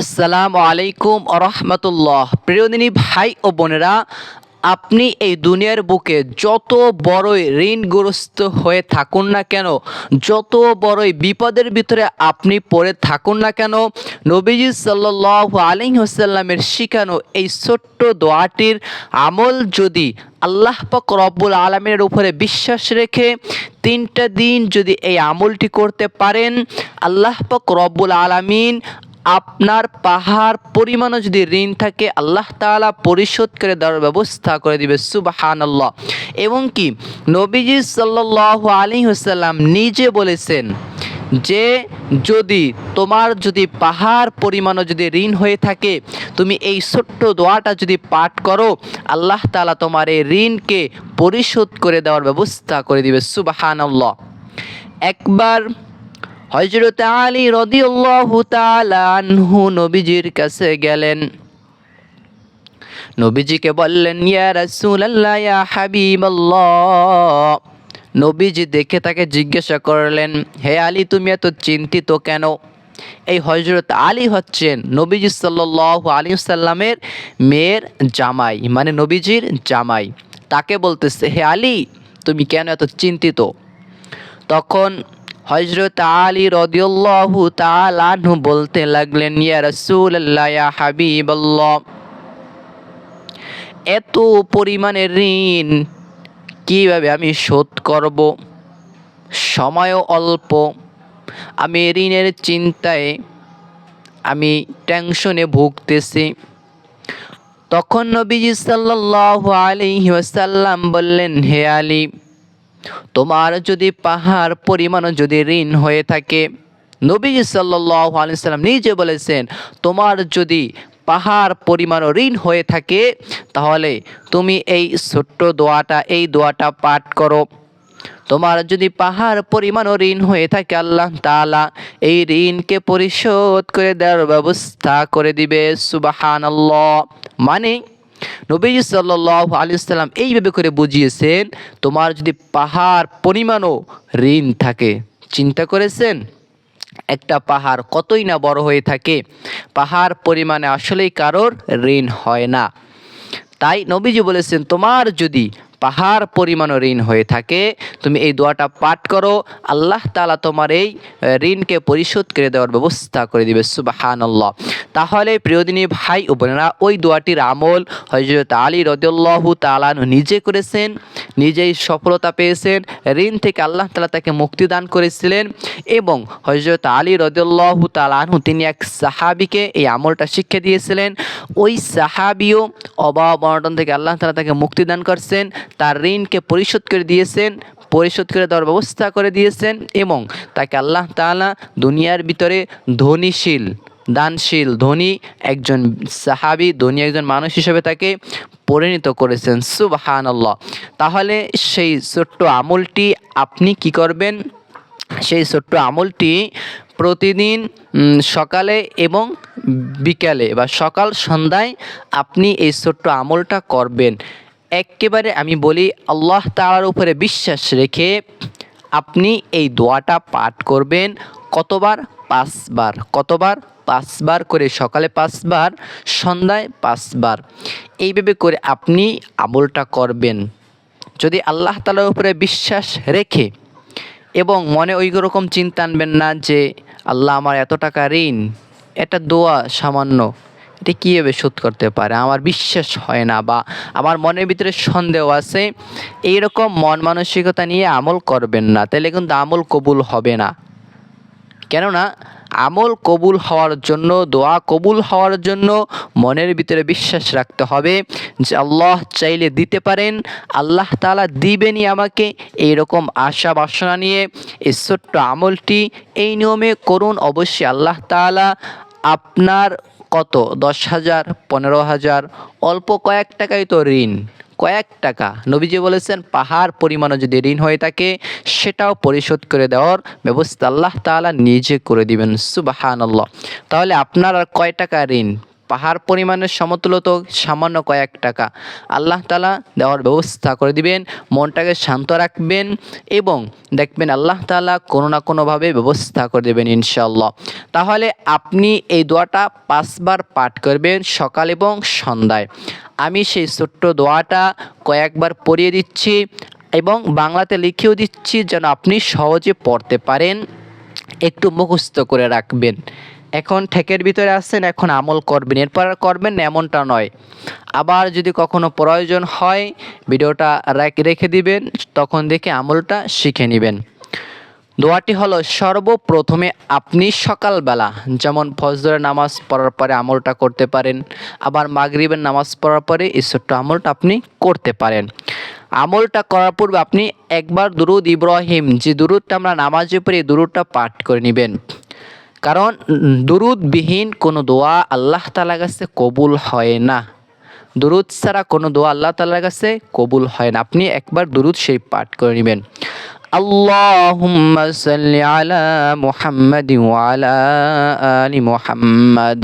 আসসালামু আলাইকুম রহমতুল্লাহ প্রিয়দিনী ভাই ও বোনেরা, আপনি এই দুনিয়ার বুকে যত বড়ই ঋণগ্রস্ত হয়ে থাকুন না কেন, যত বড়ই বিপদের ভিতরে আপনি পড়ে থাকুন না কেন, নবীজি সাল্লাহ আলিহাসাল্লামের শিখানো এই ছোট্ট দোয়াটির আমল যদি আল্লাহ পাক রব্বুল আলমের উপরে বিশ্বাস রেখে তিনটা দিন যদি এই আমলটি করতে পারেন, আল্লাহ পাক রব্বুল আলামিন আপনার পাহাড় পরিমাণও যদি ঋণ থাকে, আল্লাহ তাআলা পরিশোধ করে দেওয়ার ব্যবস্থা করে দিবে সুবাহান আল্লাহ এবং কি, নবীজি সাল্লাহ আলী হুসাল্লাম নিজে বলেছেন যে, যদি তোমার যদি পাহাড় পরিমাণও যদি ঋণ হয়ে থাকে, তুমি এই ছোট্ট দোয়াটা যদি পাঠ করো, আল্লাহ তাআলা তোমার এই ঋণকে পরিশোধ করে দেওয়ার ব্যবস্থা করে দিবে সুবাহান একবার হজরত আলী রদিউল্লাহু আনহু নবীজির কাছে গেলেন। নবীজিকে বললেন, ইয়া রাসূলুল্লাহ নবীজি দেখে তাকে জিজ্ঞাসা করলেন, হে আলী, তুমি এত চিন্তিত কেন? এই হজরত আলী হচ্ছেন নবীজি সাল্লাল্লাহু আলাইহি সাল্লামের মেয়ের জামাই মানে নবীজির জামাই। তাকে বলতেছে, হে আলী, তুমি কেন এত চিন্তিত? তখন হজরত আলী রদিউল্লাহু তাআলাহু বলতে লাগলেন, ইয়া রাসূলুল্লাহ, ইয়া হাবিবাল্লাহ, এত পরিমাণের ঋণ কীভাবে আমি শোধ করব? সময়ও অল্প। আমি ঋণের চিন্তায় আমি টেনশনে ভুগতেছি। তখন নবীজি সাল্লাল্লাহু আলাইহি ওয়াসাল্লাম বললেন, হে আলী তোমার যদি পাহাড় পরিমাণ যদি ঋণ হয়ে থাকে, নবী সাল্লাহ নিজে বলেছেন, তোমার যদি পাহাড় পরিমাণ ঋণ হয়ে থাকে, তাহলে তুমি এই ছোট্ট দোয়াটা, এই দোয়াটা পাঠ করো। তোমার যদি পাহাড় পরিমাণ ঋণ হয়ে থাকে, আল্লাহ তাআলা এই ঋণকে পরিশোধ করে দেওয়ার ব্যবস্থা করে দিবে সুবাহান মানে নবীজি সাল্লাহ আলি সাল্লাম এইভাবে করে বুঝিয়েছেন, তোমার যদি পাহাড় পরিমাণও ঋণ থাকে, চিন্তা করেছেন? একটা পাহাড় কতই না বড় হয়ে থাকে, পাহাড় পরিমাণে আসলেই কারোর ঋণ হয় না। তাই নবীজি বলেছেন, তোমার যদি পাহাড় পরিমাণ ঋণ হয়ে থাকে। তুমি এই দোয়াটা পাঠ করো। আল্লাহ তালা তোমার এই ঋণকে পরিশোধ করে দেওয়ার ব্যবস্থা করে দিবে। সুবাহান আল্লাহ তাহলে প্রিয়দিনী ভাই ও বোনেরা, ওই দোয়াটির আমল হজরত আলী রদুল্লাহু তালান নিজে করেছেন, নিজেই সফলতা পেয়েছেন, ঋণ থেকে আল্লাহ তালা তাকে মুক্তি দান করেছিলেন এবং হজরত আলী রদুল্লাহু তালানহু তিনি এক সাহাবিকে এই আমলটা শিক্ষা দিয়েছিলেন। ওই সাহাবিও অভাব অনটন থেকে আল্লাহ তালা তাকে মুক্তি দান করছেন। তার ঋণকে পরিশোধ করে দিয়েছেন, পরিশোধ করে দেওয়ার ব্যবস্থা করে দিয়েছেন এবং তাকে আল্লাহ তাআলা দুনিয়ার ভিতরে ধনীশীল, দানশীল, ধনী একজন সাহাবি, ধনী একজন মানুষ হিসেবে তাকে পরিণত করেছেন। সুবাহান আল্লাহ তাহলে সেই ছোট্ট আমলটি আপনি কি করবেন? সেই ছোট্ট আমলটি প্রতিদিন সকালে এবং বিকালে বা সকাল সন্ধ্যায় আপনি এই ছোট্ট আমলটা করবেন। একেবারে আমি বলি, আল্লাহ তালার উপরে বিশ্বাস রেখে আপনি এই দোয়াটা পাঠ করবেন কতবার? পাঁচবার। কতবার? পাঁচবার করে সকালে পাঁচবার, সন্ধ্যায় পাঁচবার। এইভাবে করে আপনি আমলটা করবেন। যদি আল্লাহ তালার উপরে বিশ্বাস রেখে এবং মনে ওই রকম চিন্তা আনবেন না যে, আল্লাহ আমার এত টাকা ঋণ, এটা দোয়া সামান্য। এটা কীভাবে শোধ করতে পারে? আমার বিশ্বাস হয় না বা আমার মনের ভিতরে সন্দেহ আছে। এইরকম মন মানসিকতা নিয়ে আমল করবেন না, তাহলে কিন্তু আমল কবুল হবে না। কেননা, আমল কবুল হওয়ার জন্য, দোয়া কবুল হওয়ার জন্য মনের ভিতরে বিশ্বাস রাখতে হবে যে আল্লাহ চাইলে দিতে পারেন, আল্লাহ তালা দিবেনই আমাকে। এইরকম আশা বাসনা নিয়ে এই ছোট্ট আমলটি, এই নিয়মে করুন। অবশ্যই আল্লাহ তালা আপনার কত? দশ হাজার পনেরো হাজার অল্প কয়েক টাকাই তো ঋণ। কয়েক টাকা। নবীজি বলেছেন, পাহাড় পরিমাণও যদি ঋণ হয়ে থাকে, সেটাও পরিশোধ করে দেওয়ার ব্যবস্থা আল্লাহ তালা নিজে করে দিবেন। সুবাহান আল্লাহ তাহলে আপনার আর কয় টাকা ঋণ? পাহাড় পরিমাণের সমতুল্য তো সামান্য কয়েক টাকা। আল্লাহ তালা দেওয়ার ব্যবস্থা করে দিবেন, মনটাকে শান্ত রাখবেন এবং দেখবেন আল্লাহ তালা কোনো না কোনোভাবে ব্যবস্থা করে দেবেন ইনশাল্লাহ তাহলে আপনি এই দোয়াটা পাঁচবার পাঠ করবেন সকাল এবং সন্ধ্যায়। আমি সেই ছোট্ট দোয়াটা কয়েকবার পড়িয়ে দিচ্ছি এবং বাংলাতে লিখেও দিচ্ছি যেন আপনি সহজে পড়তে পারেন। একটু মুখস্থ করে রাখবেন। এখন ঠেকের ভিতরে আসছেন এখন আমল করবেন। এরপর করবেন এমনটা নয়। আবার যদি কখনো প্রয়োজন হয়, ভিডিওটা রাখ- রেখে দিবেন, তখন দেখে আমলটা শিখে নেবেন। দোয়াটি হলো, সর্বপ্রথমে আপনি সকালবেলা, যেমন ফজরের নামাজ পড়ার পরে আমলটা করতে পারেন, আবার মাগরিবের নামাজ পড়ার পরে ঈশ্বরটা আমলটা আপনি করতে পারেন। আমলটা করার পূর্বে আপনি একবার দুরুদ ইব্রাহিম, যে দুরুদটা আমরা নামাজে পড়ি দুরুদটা পাঠ করে নেবেন। কারণ উম, দুরুদবিহীন কোনো দোয়া আল্লাহ তালা কাছে কবুল হয় না দুরুদ ছাড়া কোনো দোয়া আল্লাহ তালার কাছে কবুল হয় না আপনি একবার দুরুদ সেই পাঠ করে নেবেন اللهم صل على محمد وعلى آل محمد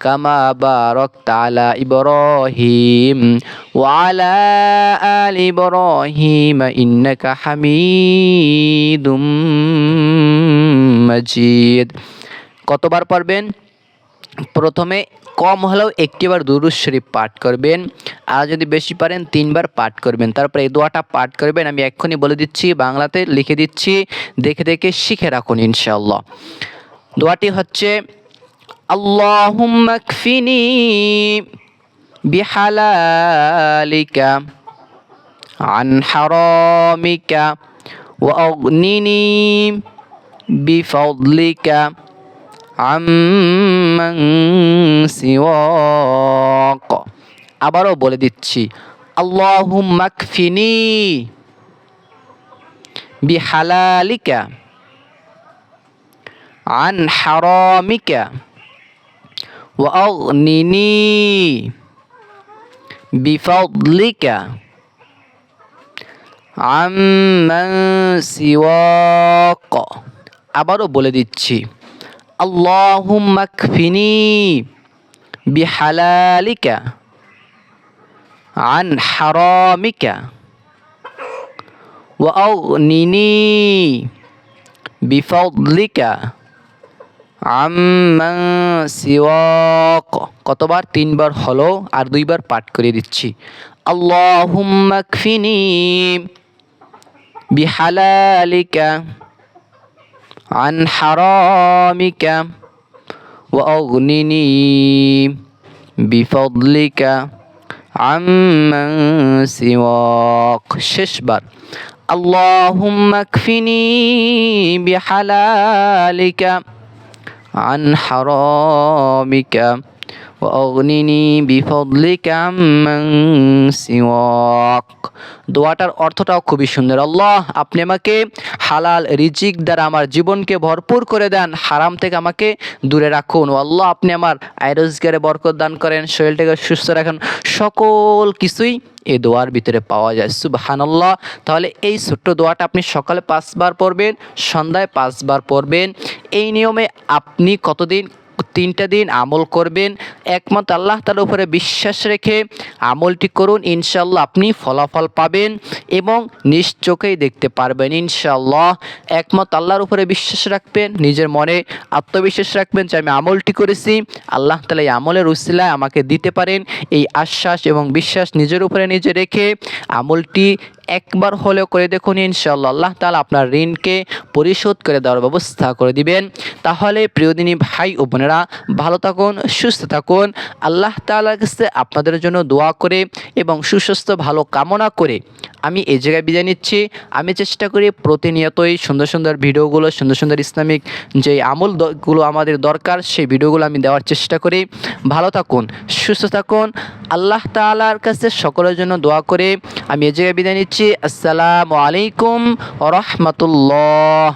كما باركت على إبراهيم وعلى آل إبراهيم إنك حميد مجيد কতবার পড়বেন প্রথমে কম হলেও একটিবার দুরুদ শরীফ পাঠ করবেন আর যদি বেশি পারেন তিনবার পাঠ করবেন তারপরে এই দোয়াটা পাঠ করবেন আমি এক্ষুনি বলে দিচ্ছি বাংলাতে লিখে দিচ্ছি দেখে দেখে শিখে রাখুন ইনশাআল্লাহ দোয়াটি হচ্ছে আল্লাহুম্মা কফিনি বিহালালিকা عن حرامك وأغنني بفضلك عمن سواك আবারও বলে দিচ্ছি আল্লাহুম্মা কফিনি বিহালালিকা عن حرامك وأغنني بفضلك عمن سواك আবারও বলে দিচ্ছি আল্লাহুম্মা কফিনি বিহালালিকা عن حرامك وأغنني بفضلك عمن سواك কতবার তিনবার হলো আর দুইবার পাঠ করে দিচ্ছি আল্লাহুম্মা কফিনি বিহালালিকা عن حرامك وأغنني بفضلك عمن سواك শেষবার اللهم اكفني بحلالك عن حرامك وأغنني بفضلك عمن سواك. দোয়াটার অর্থটাও খুবই সুন্দর। আল্লাহ, আপনি আমাকে হালাল রিজিক দ্বারা আমার জীবনকে ভরপুর করে দেন, হারাম থেকে আমাকে দূরে রাখুন। আল্লাহ, আপনি আমার আয় রোজগারে বরকত দান করেন, শরীরটাকে সুস্থ রাখেন। সকল কিছুই এই দোয়ার ভিতরে পাওয়া যায়। সুবহানাল্লাহ। তাহলে এই ছোট্ট দোয়াটা আপনি সকালে পাঁচবার পড়বেন, সন্ধ্যায় পাঁচবার পড়বেন। এই নিয়মে আপনি কতদিন তিনটা দিন আমল করবেন। একমত আল্লাহ তার উপরে বিশ্বাস রেখে আমলটি করুন ইনশাল্লাহ আপনি ফলাফল পাবেন এবং নিজ চোখেই দেখতে পারবেন ইনশাল্লাহ একমত আল্লাহর উপরে বিশ্বাস রাখবেন, নিজের মনে আত্মবিশ্বাস রাখবেন যে আমি আমলটি করেছি। আল্লাহ তালা এই আমলের উসিলায় আমাকে দিতে পারেন। এই আশ্বাস এবং বিশ্বাস নিজের উপরে নিজে রেখে আমলটি একবার হলেও করে দেখুন ইনশাল্লাহ আল্লাহ তালা আপনার ঋণকে পরিশোধ করে দেওয়ার ব্যবস্থা করে দিবেন। তাহলে প্রিয়দিনী ভাই ও বোনেরা, ভালো থাকুন, সুস্থ থাকুন। আল্লাহ তালার কাছে আপনাদের জন্য দোয়া করে এবং সুস্বাস্থ্য, ভালো কামনা করে আমি এই জায়গায় বিদায় নিচ্ছি। আমি চেষ্টা করি প্রতিনিয়তই সুন্দর সুন্দর ভিডিওগুলো, সুন্দর সুন্দর ইসলামিক যে আমল দ- গুলো আমাদের দরকার, সেই ভিডিওগুলো আমি দেওয়ার চেষ্টা করি। ভালো থাকুন, সুস্থ থাকুন। আল্লাহ তালার কাছে সকলের জন্য দোয়া করে আমি এই জায়গায় বিদায় নিচ্ছি। আসসালামু আলাইকুম রহমতুল্লাহ